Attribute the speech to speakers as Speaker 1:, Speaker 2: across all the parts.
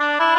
Speaker 1: বিষ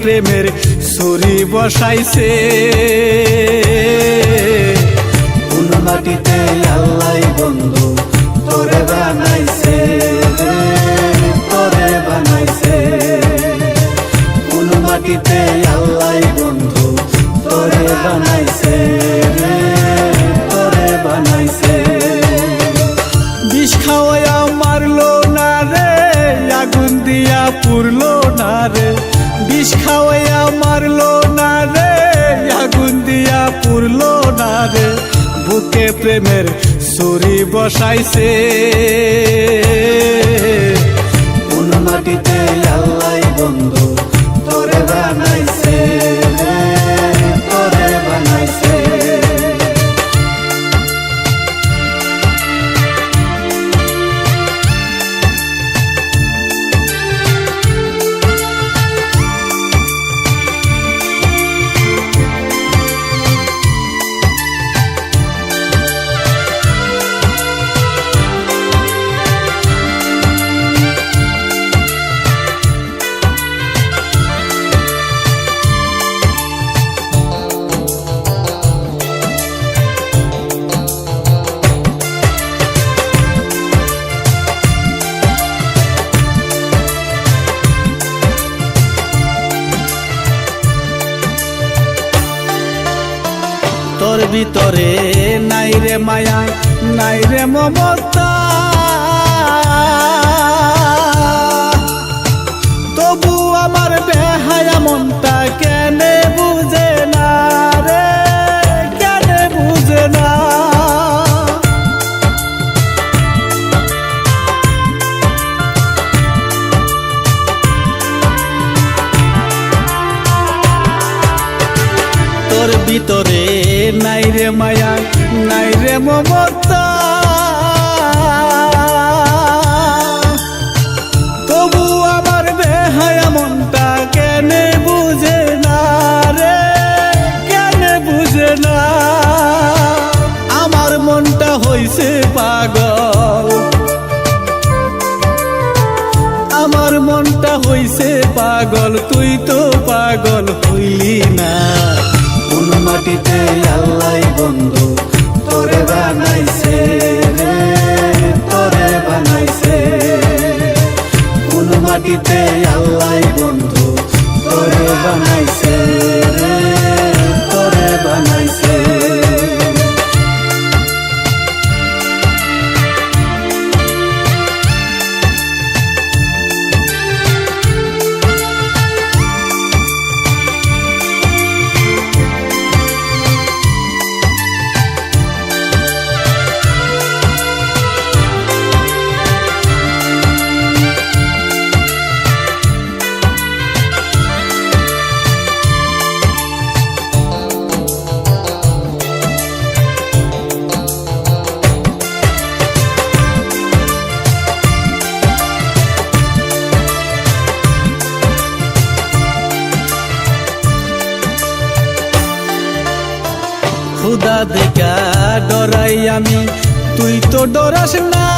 Speaker 1: প্রেমের ছুরি বসাইছে।
Speaker 2: কোন মাটিতে আল্লাহ বন্ধু তোরে বানাইছে তোরে বানাইছে। কোন মাটিতে আল্লাহ বন্ধু তোরে বানাইছে তোরে বানাইছে।
Speaker 1: বিষ খাওয়াইয়া মারলো না রে, আগুন দিয়া পুরলো না রে। বিষ খাওয়াইয়া মারলো না রে আগুন দিয়া পুরলো না রে। বুকে প্রেমের সুরি বসাইছে। ভিতরে নাই রে মায়া নাই রে মমতা। মায়া নাই রে মমতা। তুই তো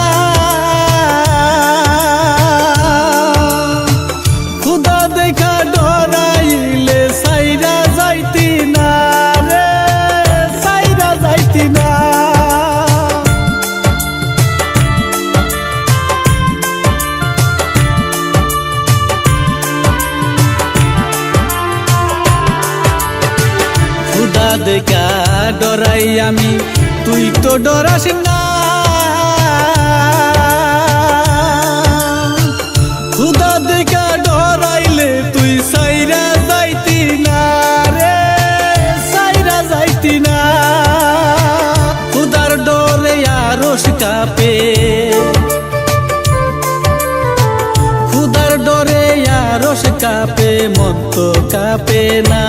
Speaker 1: কাপে না।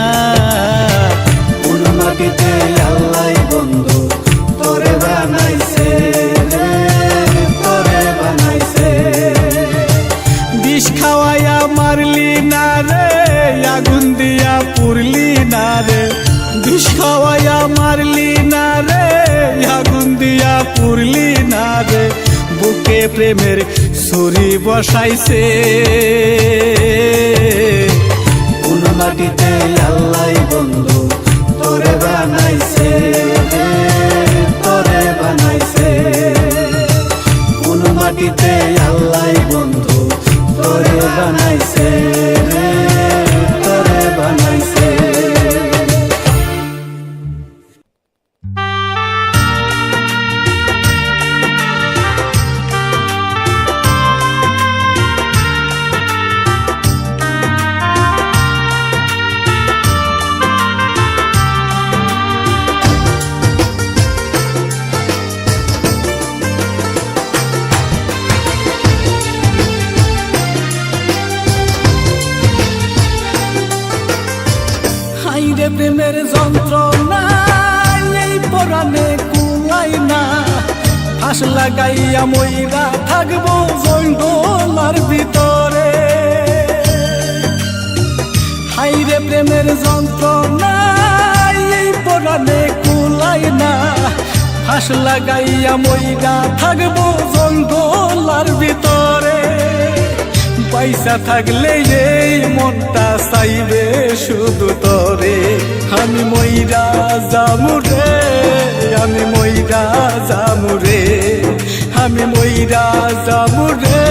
Speaker 2: কোন মাটিতে আল্লাহ বন্ধু তোরে বানাইছে তোরে বানাইছে।
Speaker 1: বিষ খাওয়াইয়া মারলি না রে আগুন দিয়া পুরলি না রে। বিষ খাওয়াইয়া মারলি না রে আগুন দিয়া পুরলি না রে। বুকে প্রেমের ছুরি বসাইছে।
Speaker 2: মাটিতে আল্লাহ বন্ধু তোরে বানাইছে তোরে বানাইছে। কোন মাটিতে আল্লাহ বন্ধু তোরে বানাইছে রে।
Speaker 1: মইরা থাকব জঙ্গলার ভিতরে। হাইরে প্রেমের যন্ত্রণা, এই পরাণে কুলাই না। ফাঁস লাগাইয়া মইরা থাকব জঙ্গলার ভিতরে। পয়সা থাকলে এই মনটা চাইবে শুধু তরে। আমি মইরা জামুরে আমি মইরা জামুরে আমি ময়রা যাব রে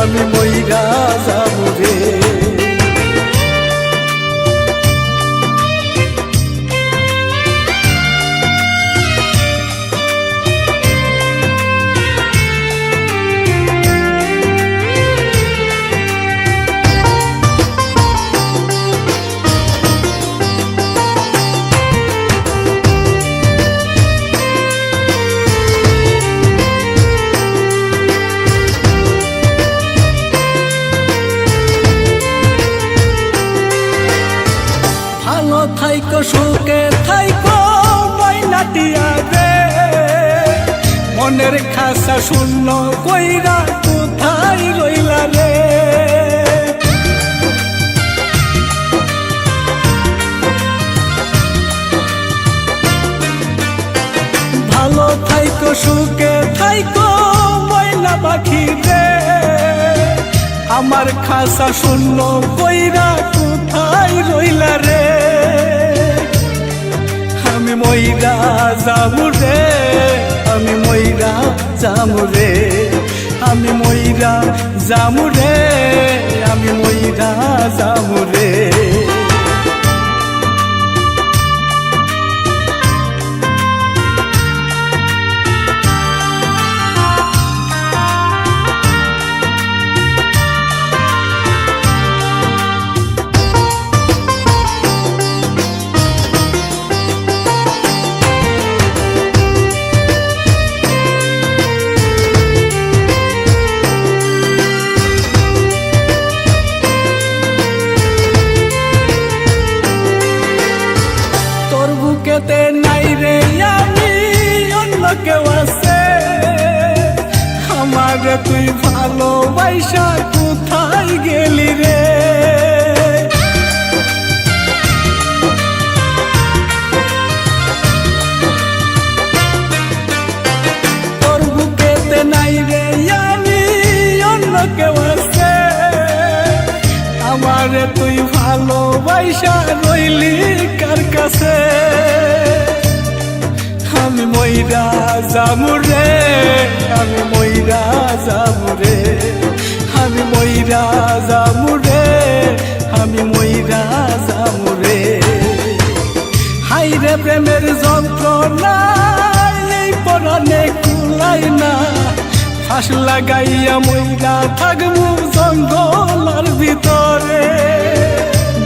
Speaker 1: আমি মইরা যাব ভালো শূন্য কইরা কোথায় রইলা রে? ভালো থাইকো, সুখে থাইকো, ময়না পাখি রে। আমার খাসা শূন্য কইরা কোথায় রইলা রে? আমি মইরা আমি ময়রা যামু রে। আমি ময়রা যামু রে আমি ময়রা যামু তুই ভালোবাসা কোথায় গেলি রে? তোর বুকেতে নাই রে, আমি অন্য কেউ আছে। আমারে তুই ভালোবাসা রইলি কার কাছে? আমি মইরা যামুরে আমি মইরা যামুরে আমি মইরা যামুরে হাইরে প্রেমের যন্ত্রণা পরাণে কুলাই না। ফাঁস লাগাইয়া মইরা থাকব জঙ্গলার ভিতরে।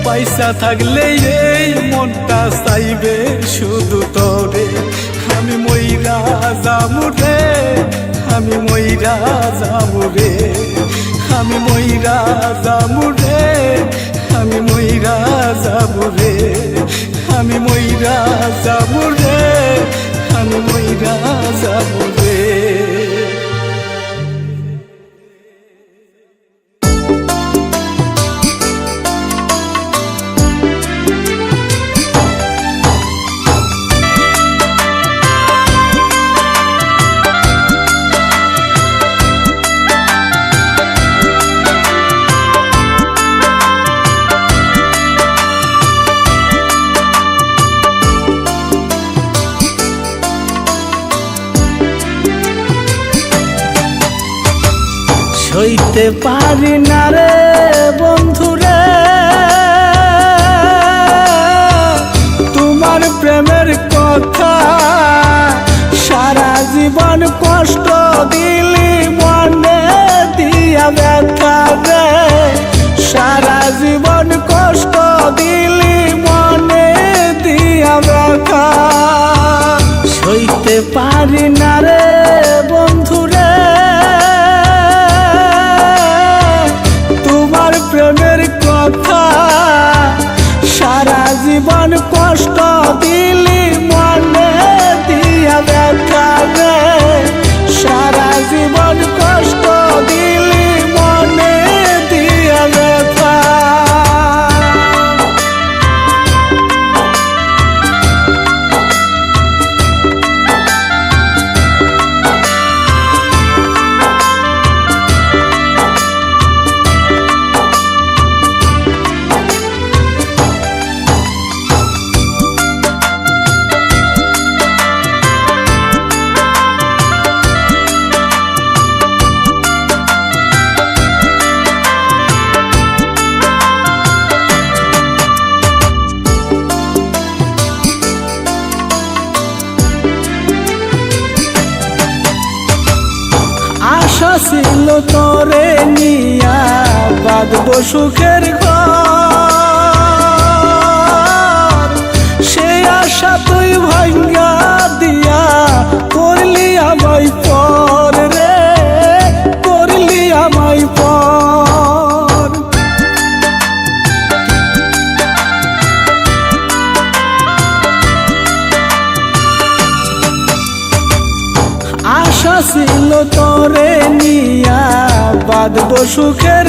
Speaker 1: পয়সা থাকলে এই মনটা চাইবে শুধু তোরে। আমি মইরা যামুরে আমি ময়রা যাব রে। আমি ময়রা যাব রে। আমি ময়রা যাব রে। আমি ময়রা যাব রে। আমি ময়রা যাব সইতে পারি না রে। সুখের ঘর। সেই আশা তুই ভাঙ্গা দিয়া করলি আমায় পর রে, করলি আমায় পর। আশা ছিল তোরে নিয়া, বাঁধব সুখের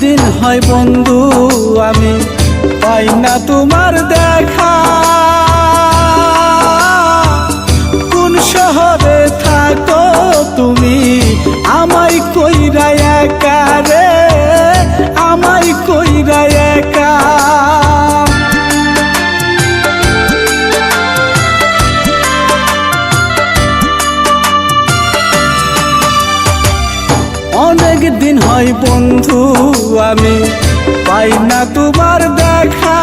Speaker 1: দিন হয় বন্ধু, আমি পাই না তোমার দেখা। কোন শহরে থাকো তুমি, আমায় কইরা একা রে, আমায় কইরা একা আমি পাই না তোমার দেখা।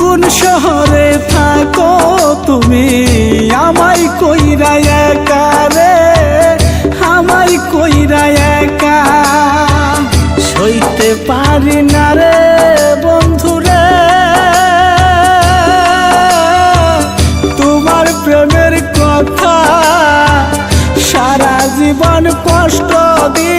Speaker 1: কোন শহরে থাকো তুমি আমায় কইরা একা রে, আমায় কইরা একা। সইতে পারি না রে বন্ধুরে, তোমার প্রেমের কথা সারা জীবন কষ্ট দিয়ে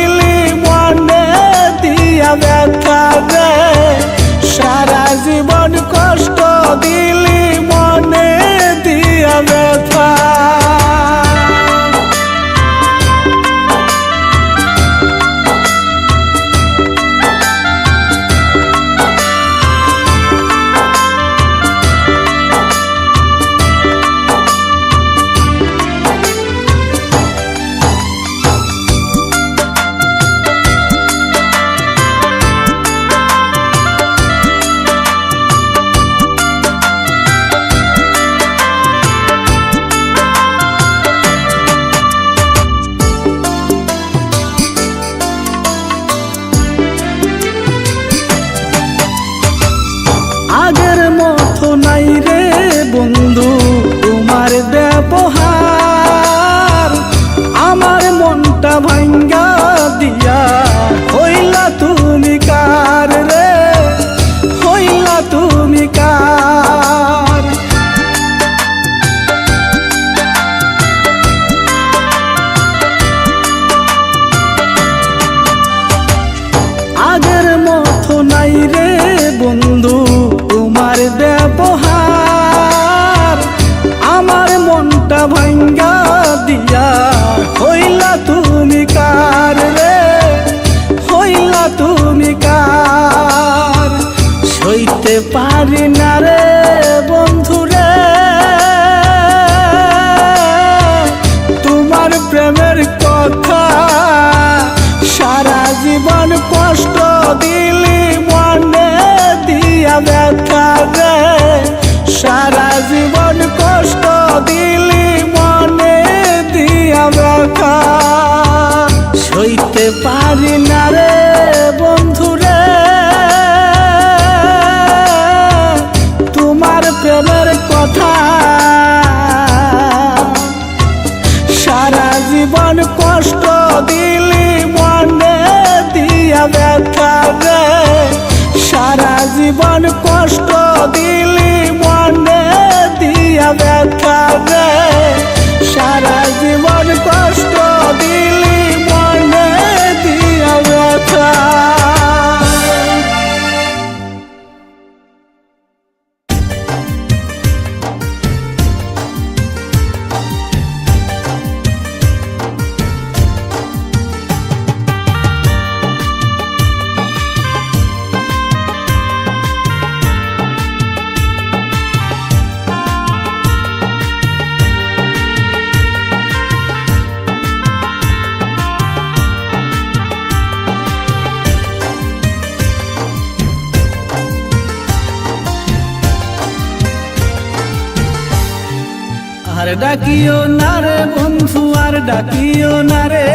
Speaker 1: ডাকিও না রে বন্ধু, আর ডাকিও না রে।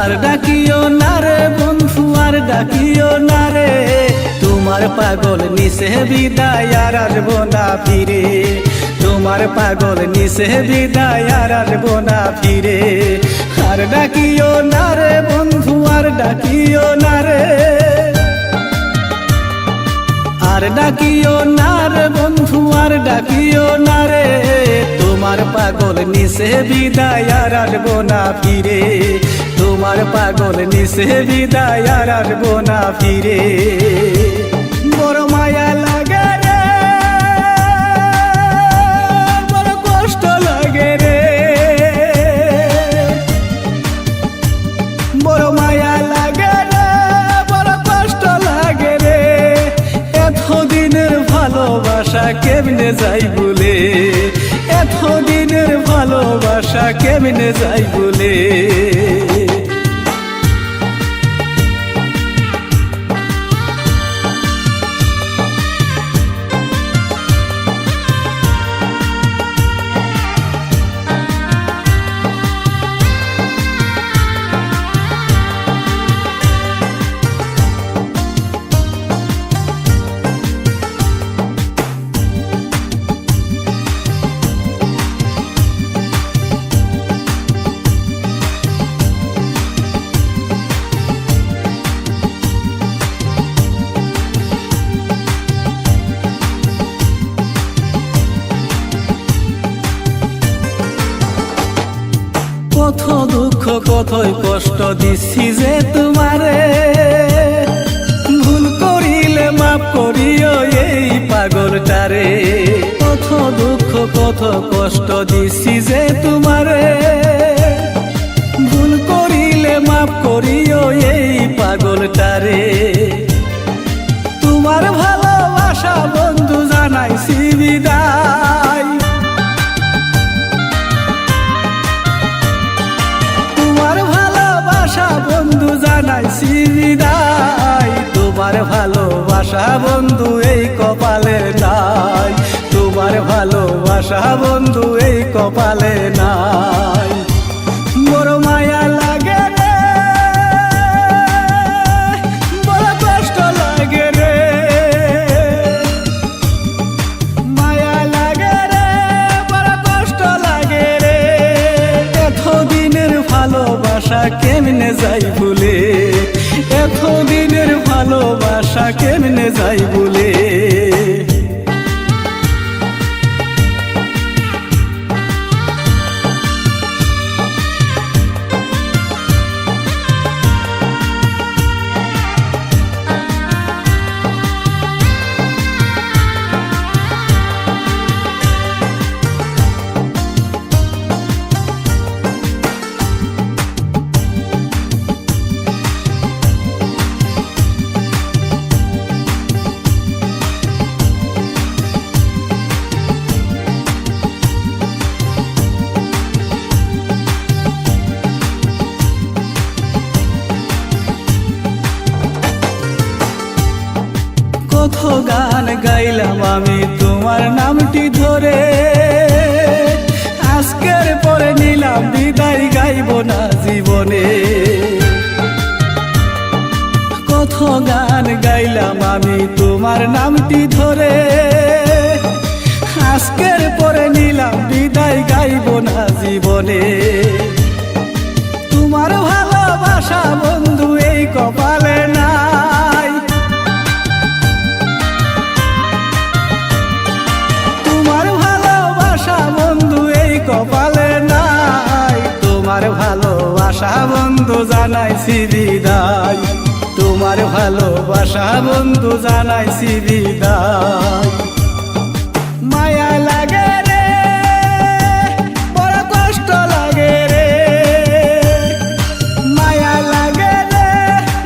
Speaker 1: আর ডাকিও না রে বন্ধু, আর ডাকিও না রে। তোমার পাগল নিসে বিদায়, আর আসব না ফিরে। তোমার পাগল নিসে বিদায়, আর আসব না ফিরে। আর ডাকিও না রে বন্ধু, আর ডাকিও না রে। আর ডাকিও না রে বন্ধু, আর ডাকিও না রে। তোমার পাগল নিশে বিদায় আর আসব না ফিরে। তোমার পাগল নিশে বিদায় আর আসব না ফিরে। কেমনে যাই বলে? এতদিনের ভালোবাসা কেমনে যাই বলে? কত দুঃখ, কতই কষ্ট দিচ্ছি যে তোমারে। ভুল করিলে মাফ করিও এই পাগলটারে। কত দুঃখ, কত কষ্ট দিচ্ছি যে তোমারে। ভুল করিলে মাফ করিও এই পাগলটারে। তোমার ভালোবাসা বন্ধু জানাইছি বিদায়। বন্ধু জানাইছি বিদায় তোমার ভালোবাসা বন্ধু এই কপালে নাই। তোমার ভালোবাসা বন্ধু এই কপালে নাই। কেমনে না জীবনে। কত গান গাইলাম আমি তোমার নামটি ধরে। আজকের পরে নিলাম, বিদায় গাইব না। বন্ধু জানাইছি বিদায়। মায়া লাগে রে, বড় কষ্ট লাগে রে। মায়া লাগে রে,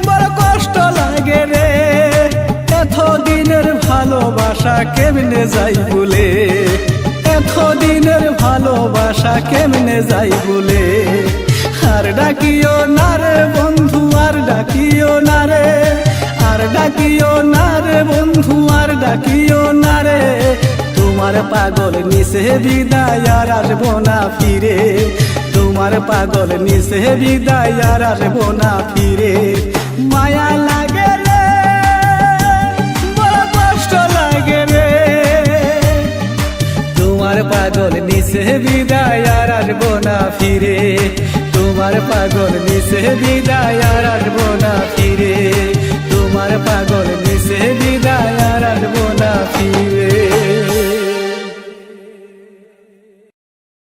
Speaker 1: বড় কষ্ট লাগে রে। এতদিনের ভালোবাসা কেমনে যাই বলে? এতদিনের ভালোবাসা কেমনে যাই বলে? আর ডাকিও না রে বন্ধু, আর ডাকিও না রে। আর ডাকিও না রে বন্ধু, আর ডাকিও না রে। তোমার পাগল নিচে বিদায় আর আসব না ফিরে। তোমার পাগল নিচে বিদায় আর আসব না ফিরে। মায়া লাগে রে, বড় কষ্ট লাগে রে। তোমার পাগল নিচে বিদায় আর আসব না ফিরে। তোমার পাগল নিচে বিদায় আর আসব না ফিরে। পাগল মিশে বিদায় আর আসব না ফিরে।